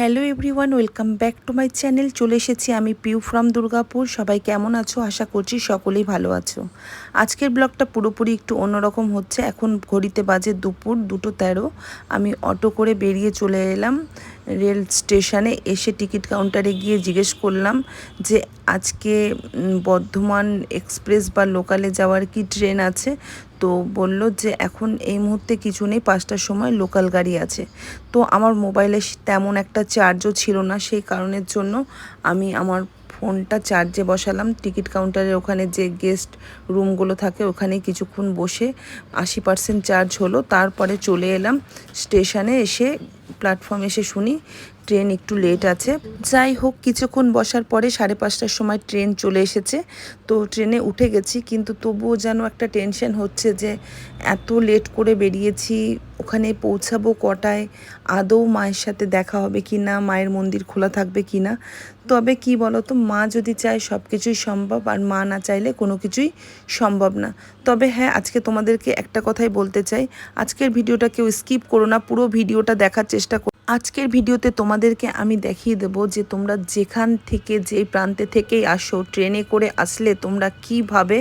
Hello everyone, welcome back to my channel. চলে এসেছি আমি পিউ ফ্রম দুর্গাপুর। সবাই কেমন আছো? আশা করছি সকলেই ভালো আছো। আজকের ব্লগটা পুরোপুরি একটু অন্যরকম হচ্ছে। এখন ঘড়িতে বাজে দুপুর, দুটো তেরো। আমি অটো করে বেরিয়ে চলে এলাম। রেল স্টেশনে এসে টিকিট কাউন্টারে গিয়ে জিজ্ঞেস করলাম যে আজকে বর্ধমান এক্সপ্রেস বা লোকালে যাওয়ার কি ট্রেন আছে? তো বলল যে এখন এই মুহূর্তে কিছু নেই, পাঁচটার সময় লোকাল গাড়ি আছে। তো আমার মোবাইলে তেমন একটা চার্জও ছিল না, সেই কারণের জন্য আমি আমার ফোনটা চার্জে বসালাম। টিকিট কাউন্টারের ওখানে যে গেস্ট রুমগুলো থাকে ওখানে কিছুক্ষণ বসে আশি পার্সেন্ট চার্জ হলো। তারপরে চলে এলাম স্টেশনে এসে, প্ল্যাটফর্মে এসে শুনি, ট্রেন একটু লেট আছে। যাই হোক, কিছুক্ষণ বসার পরে সাড়ে পাঁচটার সময় ট্রেন চলে এসেছে। তো ট্রেনে উঠে গেছি, কিন্তু তবুও যেন একটা টেনশন হচ্ছে যে এত লেট করে বেরিয়েছি, ওখানে পৌঁছাবো কটায়? আদৌ মায়ের সাথে দেখা হবে কি না মায়ের মন্দির খোলা থাকবে কি না তবে কি বলো তো মা যদি চায় সব কিছুই সম্ভব আর মা না চাইলে কোনো কিছুই সম্ভব না। তবে হ্যাঁ আজকে তোমাদেরকে একটা কথাই বলতে চাই। আজকের ভিডিওটা কেউ স্কিপ করো না, পুরো ভিডিওটা দেখার চেষ্টা করো। আজকের ভিডিওতে তোমাদেরকে আমি দেখিয়ে দেব যে তোমরা যেখান থেকে, যেই প্রান্তে থেকেই আসো, ট্রেনে করে আসলে তোমরা কীভাবে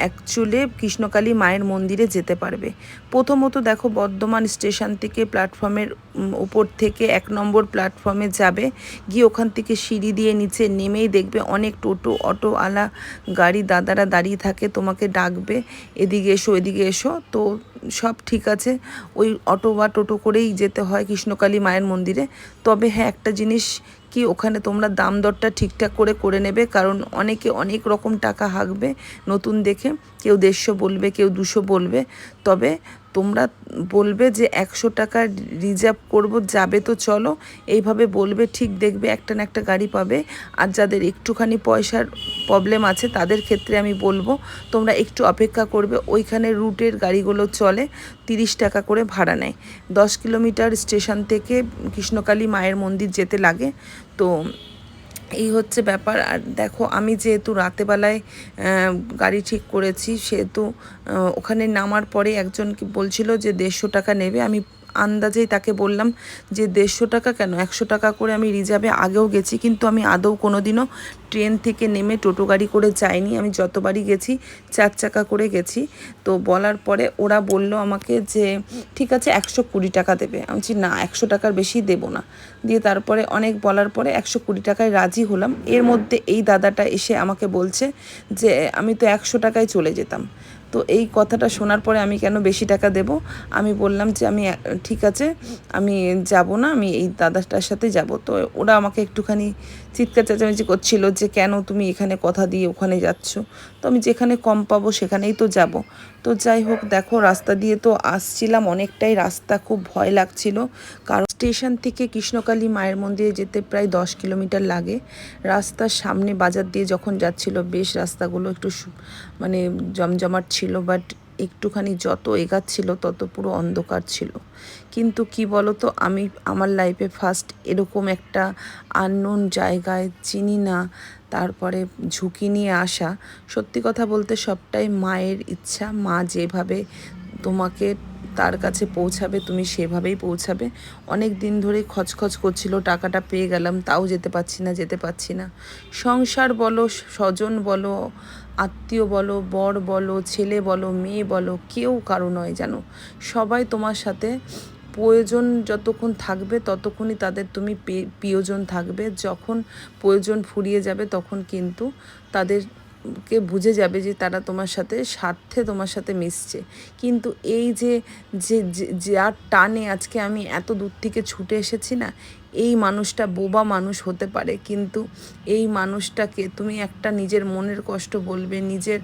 অ্যাকচুয়ালি কৃষ্ণকালী মায়ের মন্দিরে যেতে পারবে। প্রথমত দেখো বর্ধমান স্টেশন থেকে প্ল্যাটফর্মের উপর থেকে এক নম্বর প্ল্যাটফর্মে যাবে। গিয়ে ওখান থেকে সিঁড়ি দিয়ে নিচে নেমেই দেখবে অনেক টোটো অটো আলা গাড়ি, দাদারা দাঁড়িয়ে থাকে, তোমাকে ডাকবে। এদিকে এসো এদিকে এসো। তো সব ঠিক আছে। ওই অটো বা টোটো করেই যেতে হয় কৃষ্ণকালী মায়ের মন্দিরে। তবে হ্যাঁ একটা জিনিস কি ওখানে তোমরা দাম দরটা ঠিকঠাক করে করে নেবে, কারণ অনেকে অনেক রকম টাকা হাঁকবে নতুন দেখে। কেউ দেড়শো বলবে, কেউ দুশো বলবে। তবে তোমরা বলবে যে একশো টাকা রিজার্ভ করব, যাবে তো চলো। এইভাবে বলবে, ঠিক দেখবে, একটা না একটা গাড়ি পাবে। আর যাদের একটুখানি পয়সার প্রবলেম আছে, তাদের ক্ষেত্রে আমি বলব, তোমরা একটু অপেক্ষা করবে, ওইখানে রুটের গাড়িগুলো চলে, তিরিশ টাকা করে ভাড়া নেয়। দশ কিলোমিটার স্টেশন থেকে কৃষ্ণকালী মায়ের মন্দির যেতে লাগে। তো এই হচ্ছে ব্যাপার। আর দেখো, আমি যেহেতু রাতেবেলায় গাড়ি ঠিক করেছি, সেহেতু ওখানে নামার পরে একজনকে বলছিল যে দেড়শো টাকা নেবে, আমি আন্দাজেই তাকে বললাম যে দেড়শো টাকা কেন? একশো টাকা করে আমি রিজার্ভে আগেও গেছি, কিন্তু আমি আদৌ কোনো দিনও ট্রেন থেকে নেমে টোটো গাড়ি করে যাইনি। আমি যতবারই গেছি, চার চাকা করে গেছি। তো বলার পরে ওরা বলল আমাকে যে, ঠিক আছে, একশো কুড়ি টাকা দেবে। আমি বলছি, না, একশো টাকার বেশি দেবো না। দিয়ে তারপরে অনেক বলার পরে একশো কুড়ি টাকায় রাজি হলাম। এর মধ্যে এই দাদাটা এসে আমাকে বলছে যে, আমি তো একশো টাকায় চলে যেতাম। তো এই কথাটা শোনার পরে আমি কেন বেশি টাকা দেব? আমি বললাম যে আমি, ঠিক আছে, আমি যাব না, আমি এই দাদাটার সাথে যাব। তো ওরা আমাকে একটুখানি চিৎকার চেঁচামেচি করছিল যে কেন তুমি এখানে কথা দিয়ে ওখানে যাচ্ছ? তো আমি যেখানে কম পাবো সেখানেই তো যাব। তো যাই হোক, দেখো, রাস্তা দিয়ে তো আসছিলাম, অনেকটাই রাস্তা, খুব ভয় লাগছিল। কারণ স্টেশন থেকে কৃষ্ণকালী মায়ের মন্দিরে যেতে প্রায় দশ কিলোমিটার লাগে। রাস্তার সামনে বাজার দিয়ে যখন যাচ্ছিল, বেশ রাস্তাগুলো একটু মানে জমজমাট ছিল বাট একটুখানি যত এগাচ্ছিল, তত পুরো অন্ধকার ছিল। কিন্তু কি বলো তো আমি আমার লাইফে ফার্স্ট এরকম একটা আননোন জায়গায় চিনি না, তারপরে ঝুঁকি নিয়ে আসা। সত্যি কথা বলতে সবটাই মায়ের ইচ্ছা। মা যেভাবে তোমাকে তার কাছে পৌঁছাবে, তুমি সেভাবেই পৌঁছাবে। অনেক দিন ধরে খচখচ করছিল, টাকাটা পেয়ে গেলাম, তাও যেতে পারছি না, যেতে পারছি না। সংসার বলো, স্বজন বলো, আত্মীয় বলো, বর বলো, ছেলে বলো, মেয়ে বলো, কেউ কারও নয়, জানো? সবাই তোমার সাথে। প্রয়োজন যতক্ষণ থাকবে, ততক্ষণই তাদের তুমি প্রিয়জন থাকবে। যখন প্রয়োজন ফুরিয়ে যাবে, তখন কিন্তু তাদের কে বুঝে যাবে যে তারা তোমার সাথে স্বার্থে তোমার সাথে মিশছে। কিন্তু এই যে যে যার টানে আজকে আমি এত দূর থেকে ছুটে এসেছি না এই মানুষটা বোবা মানুষ হতে পারে কিন্তু এই মানুষটাকে তুমি একটা নিজের মনের কষ্ট বলবে নিজের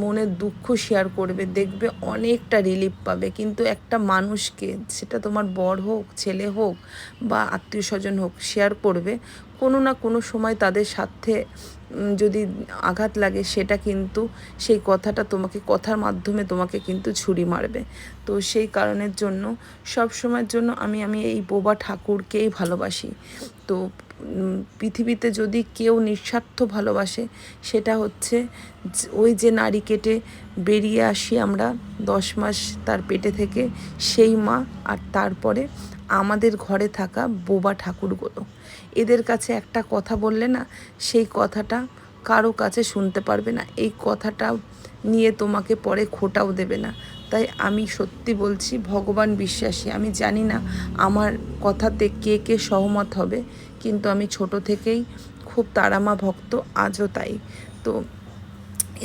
মনের দুঃখ শেয়ার করবে দেখবে অনেকটা রিলিফ পাবে। কিন্তু একটা মানুষকে সেটা তোমার বর হোক ছেলে হোক বা আত্মীয় স্বজন হোক শেয়ার করবে কোনো না কোনো সময় তাদের উম, যদি আঘাত লাগে সেটা কিন্তু সেই কথাটা তোমাকে কথার মাধ্যমে তোমাকে কিন্তু ছুরি মারবে। তো সেই কারণের জন্য সব সময়ের জন্য আমি আমি এই বোবা ঠাকুরকেই ভালোবাসি। তো পৃথিবীতে যদি কেউ নিঃস্বার্থ ভালোবাসে সেটা হচ্ছে ওই যে নারী কেটে বেরিয়ে আসি আমরা দশ মাস তার পেটে থেকে, সেই মা আর তারপরে আমাদের ঘরে থাকা বোবা ঠাকুরগুলো। এদের কাছে একটা কথা বললে না, সেই কথাটা কারও কাছে শুনতে পারবে না। এই কথাটা নিয়ে তোমাকে পরে খোটাও দেবে না। তাই আমি সত্যি বলছি, ভগবান বিশ্বাসী, আমি জানি না আমার কথাতে কে কে সহমত হবে, কিন্তু আমি ছোট থেকেই খুব তারামা ভক্ত, আজও তাই। তো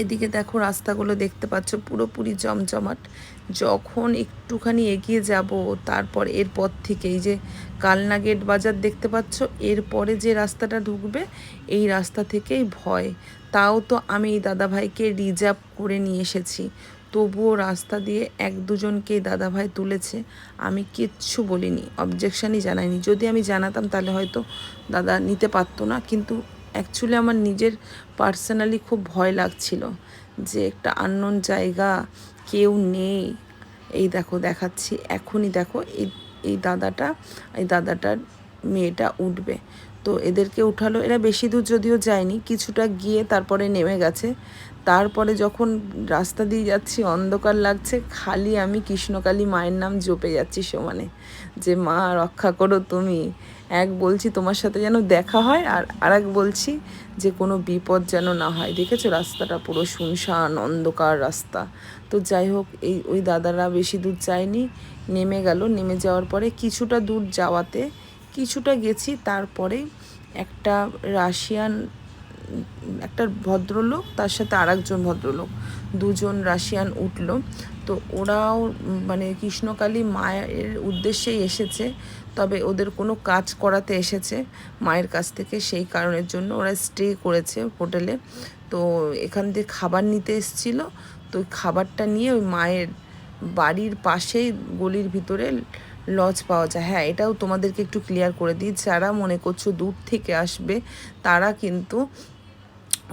এদিকে দেখো রাস্তাগুলো দেখতে পাচ্ছ, পুরোপুরি জমজমাট। যখন একটুখানি এগিয়ে যাব, তারপর এরপর থেকে এই যে কালনা গেট বাজার দেখতে পাচ্ছ এরপরে যে রাস্তাটা ঢুকবে, এই রাস্তা থেকেই ভয়। তাও তো আমি এই দাদাভাইকে রিজার্ভ করে নিয়ে এসেছি। তবুও রাস্তা দিয়ে এক দুজনকেই দাদাভাই তুলেছে। আমি কিচ্ছু বলিনি, অবজেকশানই জানাইনি। যদি আমি জানাতাম তাহলে হয়তো দাদা নিতে পারতো না, কিন্তু অ্যাকচুয়ালি আমার নিজের পার্সোনালি খুব ভয় লাগছিল যে একটা আননোন জায়গা, কেউ নেই। এই দেখো, দেখাচ্ছি। এখনই দেখো, এই এই দাদাটা, এই দাদাটার মেয়েটা উঠবে। তো এদেরকে উঠালো। এরা বেশি দূর যদিও যায়নি, কিছুটা গিয়ে তারপরে নেমে গেছে। তারপরে যখন রাস্তা দিয়ে যাচ্ছি, অন্ধকার লাগছে, খালি আমি কৃষ্ণকালী মায়ের নাম জপে যাচ্ছি সমানে। যে, মা, রক্ষা করো তুমি। এক বলছি, তোমার সাথে যেন দেখা হয়। আর আরেক বলছি, যে, কোনো বিপদ যেন না হয়। দেখেছ? রাস্তাটা পুরো শুনশান, অন্ধকার রাস্তা। তো যাই হোক, এই, ওই দাদারা বেশি দূর যায়নি। নেমে গেল। নেমে যাওয়ার পরে কিছুটা দূর যাওয়াতে কিছুটা গেছি। তারপরে একটা রাশিয়ান একটা ভদ্রলোক, তার সাথে আর একজন ভদ্রলোক। দুজন রাশিয়ান উঠল। তো ওরাও মানে কৃষ্ণকালী মায়ের উদ্দেশ্যেই এসেছে, তবে ওদের কোনো কাজ করাতে এসেছে মায়ের কাছ থেকে, সেই কারণের জন্য ওরা স্টে করেছে হোটেলে। তো এখান থেকে খাবার নিতে এসেছিল। তো খাবারটা নিয়ে ওই মায়ের বাড়ির পাশেই গলির ভিতরে লজ পাওয়া যায়। হ্যাঁ এটাও তোমাদেরকে একটু ক্লিয়ার করে দিই। যারা মনে করছ দূর থেকে আসবে, তারা কিন্তু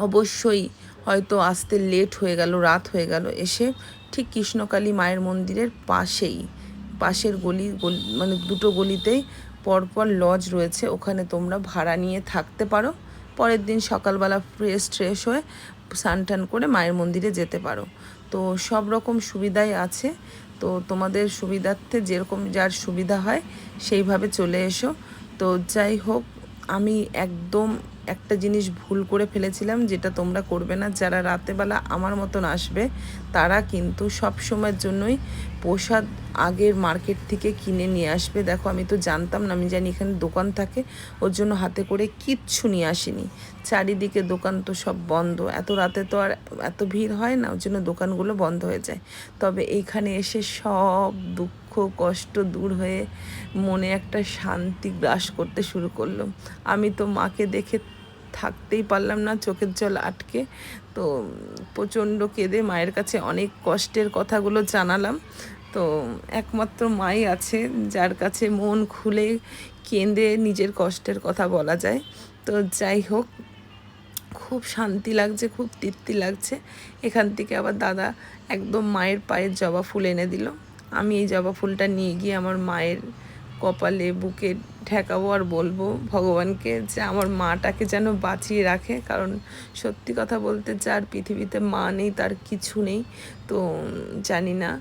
অবশ্যই হয়তো আসতে লেট হয়ে গেল, রাত হয়ে গেল, এসে ঠিক কৃষ্ণকালী মায়ের মন্দিরের পাশেই, পাশের গলি মানে দুটো গলিতেই পরপর লজ রয়েছে, ওখানে তোমরা ভাড়া নিয়ে থাকতে পারো। পরের দিন সকালবেলা ফ্রেশ ট্রেশ হয়ে স্নান টান করে মায়ের মন্দিরে যেতে পারো। তো সব রকম সুবিধাই আছে। তো তোমাদের সুবিধার্থে যেরকম যার সুবিধা হয়, সেইভাবে চলে এসো। তো যাই হোক, আমি একদম একটা জিনিস ভুল করে ফেলেছিলাম, যেটা তোমরা করবে না। যারা রাতেবেলা আমার মতন আসবে, তারা কিন্তু সব সময়ের জন্যই প্রসাদ আগের মার্কেট থেকে কিনে নিয়ে আসবে। দেখো, আমি তো জানতাম না, আমি জানি এখানে দোকান থাকে, ওর জন্য হাতে করে কিচ্ছু নিয়ে আসিনি। চারিদিকে দোকান তো সব বন্ধ, এত রাতে তো আর এত ভিড় হয় না, ওর জন্য দোকানগুলো বন্ধ হয়ে যায়। তবে এইখানে এসে সব দুঃখ কষ্ট দূর হয়ে মনে একটা শান্তি গ্রাস করতে শুরু করল। আমি তো মাকে দেখে থাকতেই পারলাম না, চোখের জল আটকে। তো প্রচণ্ড কেঁদে মায়ের কাছে অনেক কষ্টের কথাগুলো জানালাম। তো একমাত্র মাই আছে, যার কাছে মন খুলে কেঁদে নিজের কষ্টের কথা বলা যায়। তো যাই হোক, খুব শান্তি লাগছে, খুব তৃপ্তি লাগছে। এখান থেকে আবার দাদা একদম মায়ের পায়ের জবা ফুল এনে দিল। আমি এই জবা ফুলটা নিয়ে গিয়ে আমার মায়ের কপালে, বুকে ঠেকাবো আর বলব ভগবানকে যে আমার মাটাকে যেন বাঁচিয়ে রাখে। কারণ সত্যি কথা বলতে যার পৃথিবীতে মা নেই, তার কিছু নেই। তো জানি না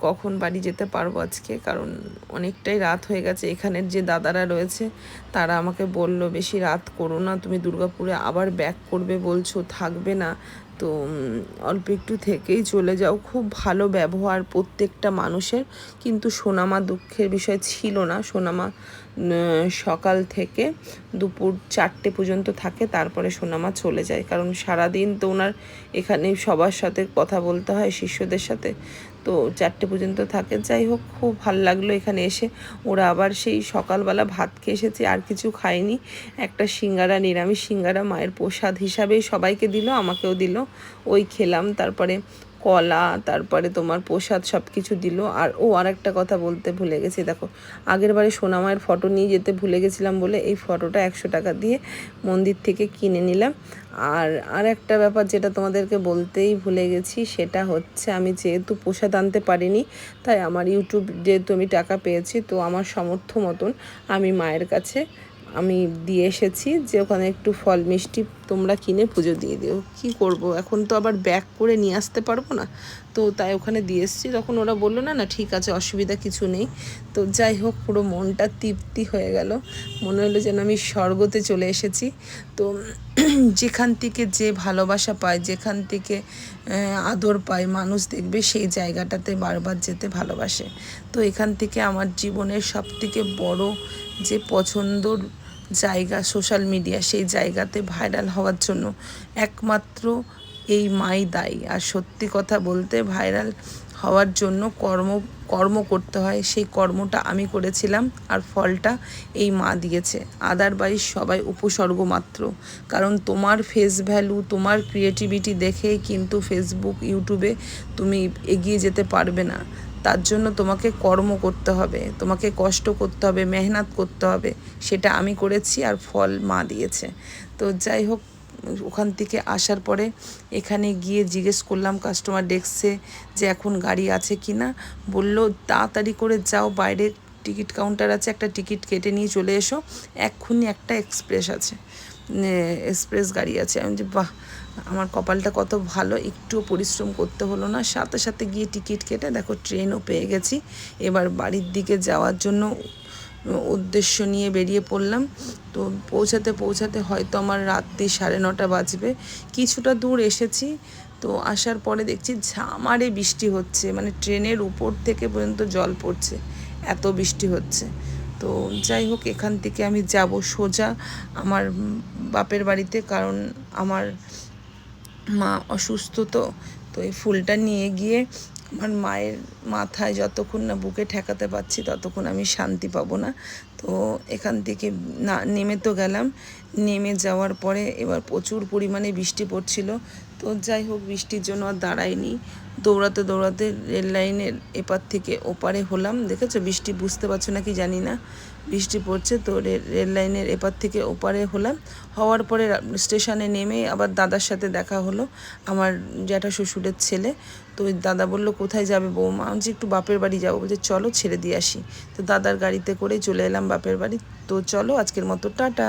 কখন বাড়ি যেতে পারব আজকে। কারণ অনেকটাই রাত হয়ে গেছে। এখানের যে দাদারা রয়েছে, তারা আমাকে বলল, বেশি রাত করো না। তুমি দুর্গাপুরে আবার ব্যাক করবে বলছো, থাকবে না। তো অল্প একটু থেকেই চলে যাও। খুব ভালো ব্যবহার প্রত্যেকটা মানুষের। কিন্তু সোনামা দুঃখের বিষয় ছিল না। সোনামা সকাল থেকে দুপুর চারটে পর্যন্ত থাকে। তারপরে সোনামা চলে যায়। কারণ সারাদিন তো ওনার এখানে সবার সাথে কথা বলতে হয়, শিষ্যদের সাথে। তো চারটে পর্যন্ত থাকে। যাই হোক, খুব ভালো লাগল এখানে এসে। ওরা আবার সেই সকালবেলা ভাত খেয়ে এসেছে, আর কিছু খায়নি। একটা সিঙ্গারা নিরামিষ, সিঙ্গারা মায়ের প্রসাদ হিসাবেই সবাইকে দিল, আমাকেও দিল। ওই খেলাম, তারপরে কলা, তারপরে তোমার প্রসাদ সব কিছু দিল। আর ও আর একটা কথা বলতে ভুলে গেছি, দেখো, আগের বারে সোনামায়ের ফটো নিয়ে যেতে ভুলে গেছিলাম বলে এই ফটোটা একশো টাকা দিয়ে মন্দির থেকে কিনে নিলাম। আর আর একটা ব্যাপার যেটা তোমাদেরকে বলতেই ভুলে গেছি, সেটা হচ্ছে আমি যেহেতু প্রসাদ আনতে পারিনি, তাই আমার ইউটিউব যেহেতু আমি টাকা পেয়েছি, তো আমার সামর্থ্য মতন আমি মায়ের কাছে আমি দিয়ে এসেছি যে ওখানে একটু ফল মিষ্টি তোমরা কিনে পুজো দিয়ে দিও। কি করব? এখন তো আবার ব্যাক করে নিয়ে আসতে পারব না। তো তাই ওখানে দিয়ে এসেছি। তখন ওরা বলল, না না, ঠিক আছে, অসুবিধা কিছু নেই। তো যাই হোক, পুরো মনটা তৃপ্তি হয়ে গেল। মনে হলো যেন আমি স্বর্গতে চলে এসেছি। তো যেখান থেকে যে ভালোবাসা পায়, যেখান থেকে আদর পায়, মানুষ দেখবে সেই জায়গাটাতে বারবার যেতে ভালোবাসে। তো এখান থেকে আমার জীবনের সব থেকে বড় যে পছন্দর জায়গা সোশ্যাল মিডিয়া সেই জায়গাতে ভাইরাল হওয়ার জন্য একমাত্র এই মাই দায়ী। আর সত্যি কথা বলতে ভাইরাল হওয়ার জন্য কর্ম কর্ম করতে হয়। সেই কর্মটা আমি করেছিলাম আর ফলটা এই মা দিয়েছে। আদারওয়াইজ সবাই উপসর্গ মাত্র। কারণ তোমার ফেস ভ্যালু তোমার ক্রিয়েটিভিটি দেখেই কিন্তু ফেসবুক ইউটিউবে তুমি এগিয়ে যেতে পারবে না। তার জন্য তোমাকে কর্ম করতে হবে, তোমাকে কষ্ট করতে হবে, মেহনত করতে হবে, সেটা আমি করেছি আর ফল মা দিয়েছে। তো যাই হোক, ওখান থেকে আসার পরে এখানে গিয়ে জিজ্ঞেস করলাম কাস্টমার ডেস্কে যে এখন গাড়ি আছে কি না বলল তাড়াতাড়ি করে যাও, বাইরে টিকিট কাউন্টার আছে, একটা টিকিট কেটে নিয়ে চলে এসো, এক্ষুনি একটা এক্সপ্রেস আছে এক্সপ্রেস গাড়ি আছে। আমি যে বাহ আমার কপালটা কত ভালো, একটুও পরিশ্রম করতে হলো না। সাথে সাথে গিয়ে টিকিট কেটে দেখো ট্রেনও পেয়ে গেছি। এবার বাড়ির দিকে যাওয়ার জন্য উদ্দেশ্য নিয়ে বেরিয়ে পড়লাম। তো পৌঁছাতে পৌঁছাতে হয়তো আমার রাত্রি সাড়ে নটা বাজবে। কিছুটা দূর এসেছি। তো আসার পরে দেখছি ঝামারে বৃষ্টি হচ্ছে। মানে ট্রেনের উপর থেকে পর্যন্ত জল পড়ছে। এত বৃষ্টি হচ্ছে। তো যাই হোক, এখান থেকে আমি যাব সোজা আমার বাপের বাড়িতে। কারণ আমার মা অসুস্থ তো তো এই ফুলটা নিয়ে গিয়ে আমার মায়ের মাথায় যতক্ষণ না বুকে ঠেকাতে পারছি ততক্ষণ আমি শান্তি পাবো না। তো এখান থেকে না, নেমে তো গেলাম। নেমে যাওয়ার পরে এবার প্রচুর পরিমাণে বৃষ্টি পড়ছিল। তো যাই হোক, বৃষ্টির জন্য আর দাঁড়াইনি। দৌড়াতে দৌড়াতে রেল লাইনের এপার থেকে ওপারে হলাম। দেখেছ? বৃষ্টি বুঝতে পারছ নাকি জানি না। বৃষ্টি পড়ছে তো রেল লাইনের এপার থেকে ওপারে হলাম। হওয়ার পরে স্টেশনে নেমে আবার দাদার সাথে দেখা হলো, আমার জ্যাঠা শ্বশুরের ছেলে। তো ওই দাদা বলল, কোথায় যাবে বৌমা? আমি যে একটু বাপের বাড়ি যাব। বলছে, চলো ছেড়ে দিয়ে আসি। তো দাদার গাড়িতে করে চলে এলাম বাপের বাড়ি। তো চলো, আজকের মতো টাটা।